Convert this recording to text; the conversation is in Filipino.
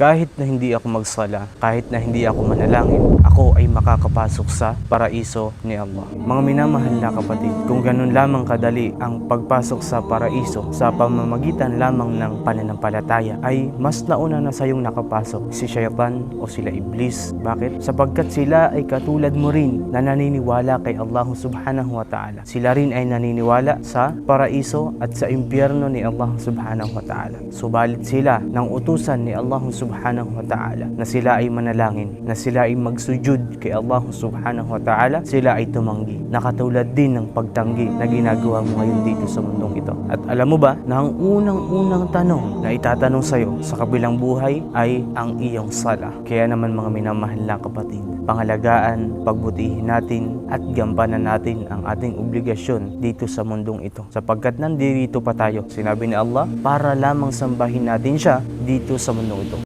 kahit na hindi ako magsala, kahit na hindi ako manalangin, ako ay makakapasok sa paraiso ni Allah. Mga minamahal na kapatid, kung ganun lamang kadali ang pagpasok sa paraiso sa pamamagitan lamang ng pananampalataya, ay mas nauna na sa iyong nakapasok si Shaytan o sila Iblis. Bakit? Sapagkat sila ay katulad mo rin na naniniwala kay Allah subhanahu wa ta'ala. Sila rin ay naniniwala sa paraiso at sa impyerno ni Allah subhanahu wa ta'ala. Subalit sila ng utusan ni Allah subhanahu wa ta'ala na sila ay manalangin, na sila ay magsujud kay Allah subhanahu wa ta'ala, sila ay tumanggi. Nakatulad din ng pagtanggi na ginagawa mo ngayon dito sa mundong ito. At alam mo ba na ang unang-unang tanong na itatanong sa'yo sa kabilang buhay ay ang iyong sala. Kaya naman mga minamahal na kapatid, pangalagaan, pagbutihin natin at gampanan natin ang ating obligasyon dito sa mundong ito. Sapagkat nandito pa tayo, sinabi ni Allah, para lamang sambahin natin siya dito sa mundong ito.